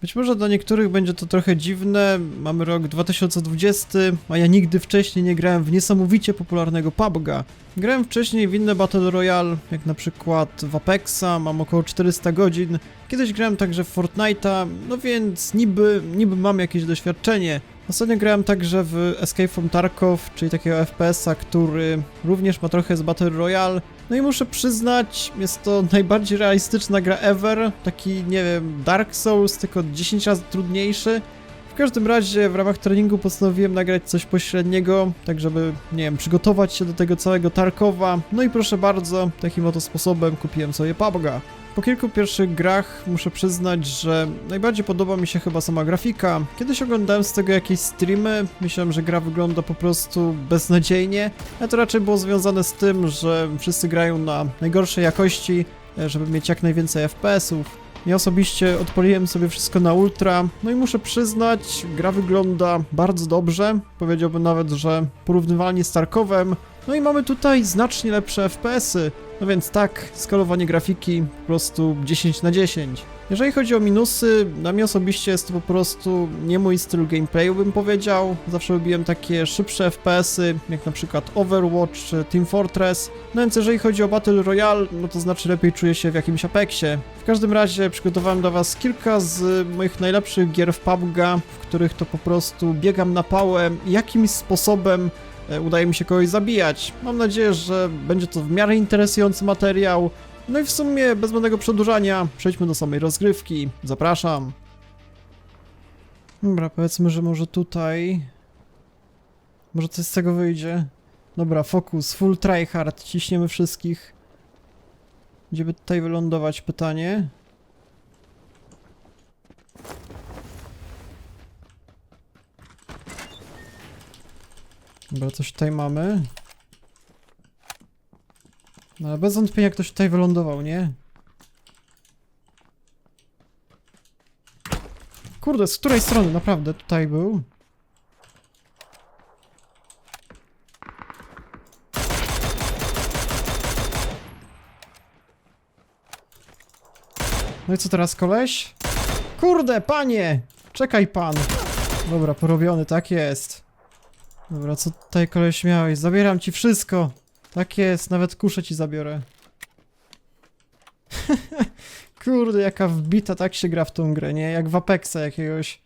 Być może dla niektórych będzie to trochę dziwne, mamy rok 2020, a ja nigdy wcześniej nie grałem w niesamowicie popularnego PUBG'a. Grałem wcześniej w inne Battle Royale, jak na przykład w Apexa, mam około 400 godzin. Kiedyś grałem także w Fortnite'a, no więc niby, niby mam jakieś doświadczenie. Ostatnio grałem także w Escape from Tarkov, czyli takiego FPS-a, który również ma trochę z Battle Royale. No i muszę przyznać, jest to najbardziej realistyczna gra ever, taki, nie wiem, Dark Souls, tylko 10 razy trudniejszy. Każdym razie w ramach treningu postanowiłem nagrać coś pośredniego, tak żeby, nie wiem, przygotować się do tego całego Tarkowa. No i proszę bardzo, takim oto sposobem kupiłem sobie PUBG'a. Po kilku pierwszych grach muszę przyznać, że najbardziej podoba mi się chyba sama grafika. Kiedyś oglądałem z tego jakieś streamy, myślałem, że gra wygląda po prostu beznadziejnie, a to raczej było związane z tym, że wszyscy grają na najgorszej jakości, e, żeby mieć jak najwięcej FPS-ów. Ja osobiście odpaliłem sobie wszystko na ultra, no i muszę przyznać, gra wygląda bardzo dobrze, powiedziałbym nawet, że porównywalnie z Tarkowem, no i mamy tutaj znacznie lepsze FPS-y, no więc tak, skalowanie grafiki po prostu 10 na 10. Jeżeli chodzi o minusy, dla mnie osobiście jest to po prostu nie mój styl gameplayu bym powiedział. Zawsze lubiłem takie szybsze FPS-y, jak na przykład Overwatch czy Team Fortress. No więc jeżeli chodzi o Battle Royale, no to znaczy lepiej czuję się w jakimś Apexie. W każdym razie przygotowałem dla was kilka z moich najlepszych gier w PUBG'a, w których to po prostu biegam na pałę jakimś sposobem e, udaje mi się kogoś zabijać. Mam nadzieję, że będzie to w miarę interesujący materiał. No i w sumie bez zbędnego przedłużania przejdźmy do samej rozgrywki. Zapraszam. Dobra, powiedzmy, że może tutaj... Może coś z tego wyjdzie. Dobra, fokus, full tryhard, ciśniemy wszystkich. Gdzie by tutaj wylądować pytanie? Dobra, coś tutaj mamy. No ale bez wątpienia ktoś tutaj wylądował, nie? Kurde, z której strony? Naprawdę, tutaj był? No i co teraz, koleś? Kurde, panie! Czekaj pan! Dobra, porobiony, tak jest. Dobra, co tutaj koleś miałeś? Zabieram ci wszystko! Tak jest, nawet kuszę ci zabiorę. Kurde, jaka wbita, tak się gra w tą grę, nie? Jak w Apexa jakiegoś.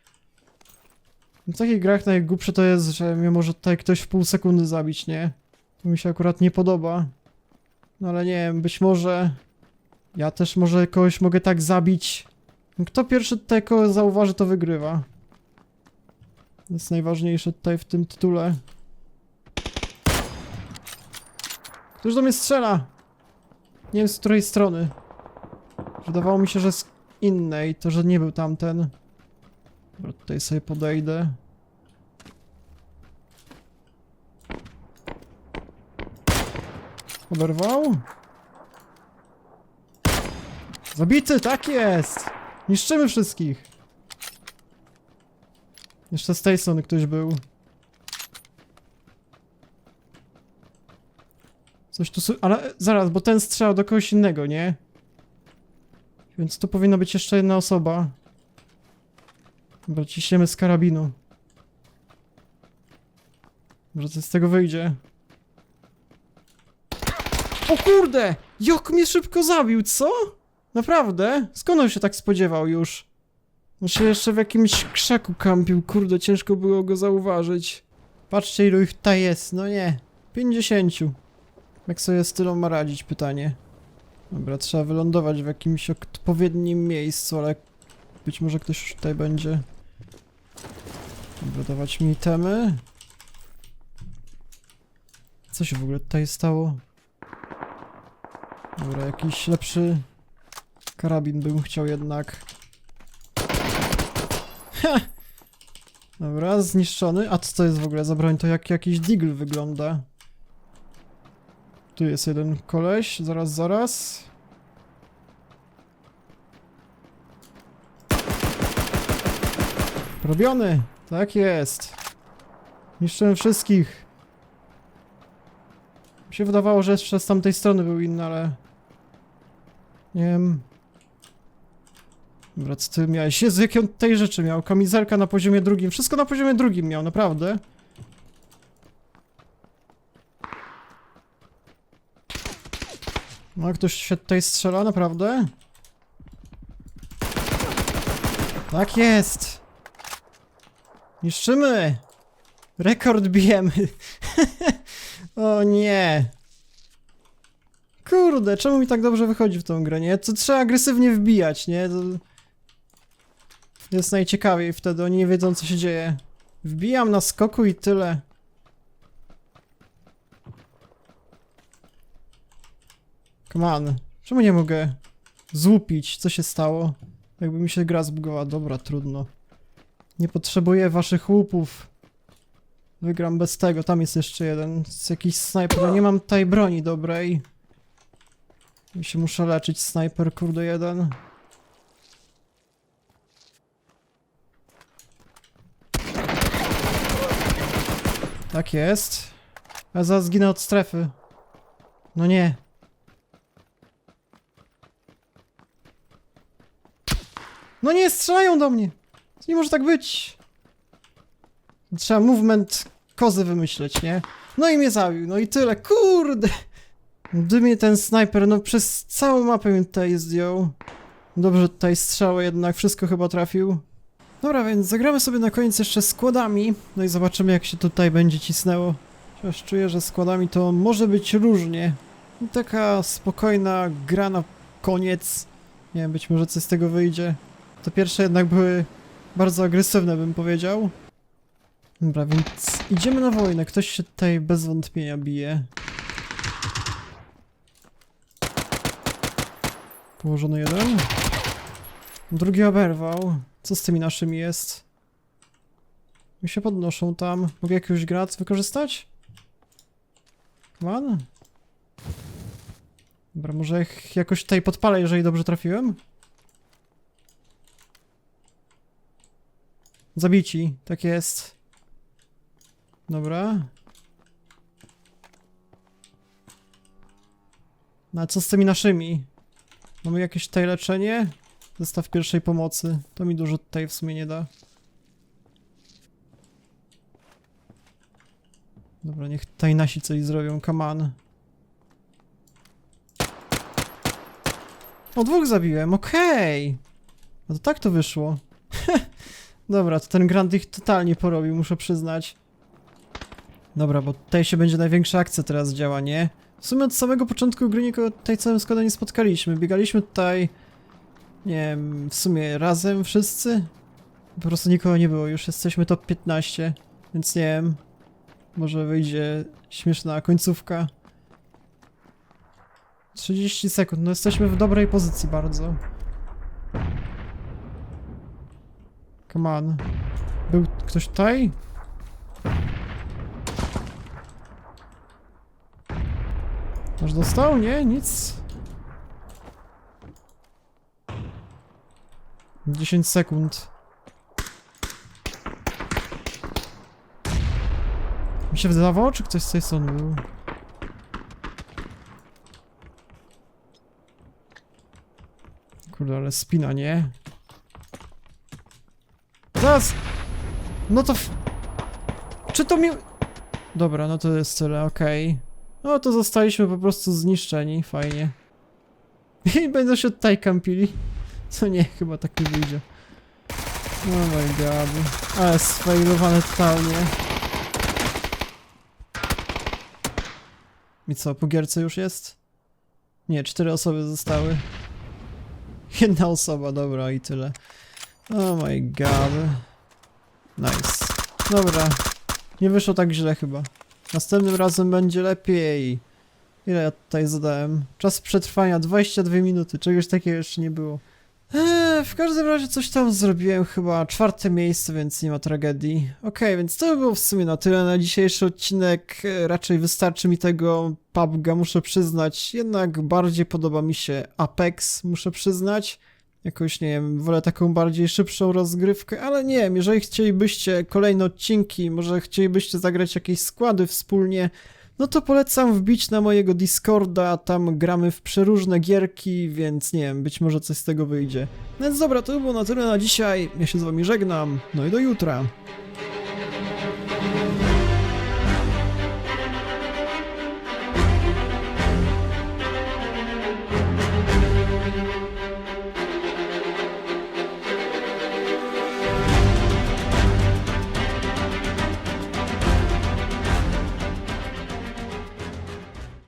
W takich grach najgłupsze to jest, że mnie może tutaj ktoś w pół sekundy zabić, nie? To mi się akurat nie podoba. No ale nie wiem, być może... Ja też może kogoś mogę tak zabić. Kto pierwszy tutaj kogoś zauważy, to wygrywa. To jest najważniejsze tutaj w tym tytule. Ktoś do mnie strzela! Nie wiem z której strony. Wydawało mi się, że z innej, to że nie był tamten. Dobra, tutaj sobie podejdę. Oberwał? Zabity, tak jest! Niszczymy wszystkich! Jeszcze z tej strony ktoś był. Coś tu... Ale zaraz, bo ten strzał do kogoś innego, nie? Więc tu powinna być jeszcze jedna osoba. Dobra, ciśniemy z karabinu. Może coś z tego wyjdzie. O kurde! Jak mnie szybko zabił, co? Naprawdę? Skąd on się tak spodziewał już? On się jeszcze w jakimś krzaku kampił, kurde, ciężko było go zauważyć. Patrzcie ilu ich tutaj jest, no nie. 50. Jak sobie z tylą ma radzić, pytanie. Dobra, trzeba wylądować w jakimś odpowiednim miejscu, ale być może ktoś już tutaj będzie. Dobra, dawać mi temy. Co się w ogóle tutaj stało? Dobra, jakiś lepszy karabin bym chciał jednak. Ha! Dobra, zniszczony. A co to jest w ogóle za broń? To jak jakiś digl wygląda. Tu jest jeden koleś, zaraz, zaraz. Robiony! Tak jest. Niszczyłem wszystkich. Mi się wydawało, że jeszcze z tamtej strony był inny, ale... Nie wiem. Dobra, co ty miałeś? Jezu, jakie on tej rzeczy miał? Kamizelka na poziomie drugim. Wszystko na poziomie drugim miał, naprawdę. No, ktoś się tutaj strzela, naprawdę? Tak jest! Niszczymy! Rekord bijemy! o nie! Kurde, czemu mi tak dobrze wychodzi w tą grę, nie? To trzeba agresywnie wbijać, nie? To... Jest najciekawiej wtedy, oni nie wiedzą co się dzieje. Wbijam na skoku i tyle. Come on. Czemu nie mogę złupić? Co się stało? Jakby mi się gra zbugowała. Dobra, trudno. Nie potrzebuję waszych łupów. Wygram bez tego. Tam jest jeszcze jeden. Z jakiś snajper. Ja nie mam tej broni dobrej. I się muszę leczyć. Snajper, kurde, jeden. Tak jest. Ja zaraz zginę od strefy. No nie. No nie, strzelają do mnie! To nie może tak być! Trzeba movement kozy wymyśleć, nie? No i mnie zabił, no i tyle, kurde! Gdy mnie ten snajper, no przez całą mapę mnie tutaj zdjął. Dobrze, tutaj strzały jednak, wszystko chyba trafił. Dobra, więc zagramy sobie na koniec jeszcze składami, no i zobaczymy jak się tutaj będzie cisnęło. Chociaż czuję, że składami to może być różnie. I taka spokojna gra na koniec. Nie wiem, być może coś z tego wyjdzie. Te pierwsze jednak były bardzo agresywne, bym powiedział. Dobra, więc idziemy na wojnę. Ktoś się tutaj bez wątpienia bije. Położony jeden. Drugi oberwał. Co z tymi naszymi jest? Mi się podnoszą tam. Mogę jakiegoś grac wykorzystać? Come. Dobra, może ich jakoś tutaj podpalę, jeżeli dobrze trafiłem? Zabici, tak jest. Dobra. No a co z tymi naszymi? Mamy jakieś tutaj leczenie? Zestaw pierwszej pomocy. To mi dużo tutaj w sumie nie da. Dobra, niech tutaj nasi coś zrobią. Come on. O, dwóch zabiłem, okej. No to tak to wyszło. Dobra, to ten Grand ich totalnie porobił, muszę przyznać. Dobra, bo tutaj się będzie największa akcja teraz działa, nie? W sumie od samego początku gry nikogo tutaj całym składem nie spotkaliśmy. Biegaliśmy tutaj, nie wiem, w sumie razem wszyscy. Po prostu nikogo nie było, już jesteśmy top 15, więc nie wiem. Może wyjdzie śmieszna końcówka. 30 sekund, no jesteśmy w dobrej pozycji bardzo. Come on. Był ktoś tutaj? Aż dostał? Nie? Nic? 10 sekund. Mi się wydawało, czy ktoś z tej strony był? Kurde, ale spina, nie? Zaraz! No to... W... Czy to mi... Dobra, no to jest tyle, okej. No to zostaliśmy po prostu zniszczeni, fajnie. I będą się tutaj kampili. Co nie, chyba tak nie wyjdzie. Oh my god. Ale sfailowane totalnie. I co, po gierce już jest? Nie, cztery osoby zostały. Jedna osoba, dobra i tyle. Oh my god. Nice. Dobra. Nie wyszło tak źle chyba. Następnym razem będzie lepiej. Ile ja tutaj zadałem? Czas przetrwania 22 minuty. Czegoś takiego jeszcze nie było. Eee, w każdym razie coś tam zrobiłem, chyba czwarte miejsce, więc nie ma tragedii. Okej, więc to by było w sumie na tyle na dzisiejszy odcinek. E, Raczej wystarczy mi tego PUBG'a, muszę przyznać. Jednak bardziej podoba mi się Apex, muszę przyznać. Jakoś, nie wiem, wolę taką bardziej szybszą rozgrywkę, ale nie wiem, jeżeli chcielibyście kolejne odcinki, może chcielibyście zagrać jakieś składy wspólnie, no to polecam wbić na mojego Discorda, tam gramy w przeróżne gierki, więc nie wiem, być może coś z tego wyjdzie. No więc dobra, to by było na tyle na dzisiaj, ja się z wami żegnam, no i do jutra.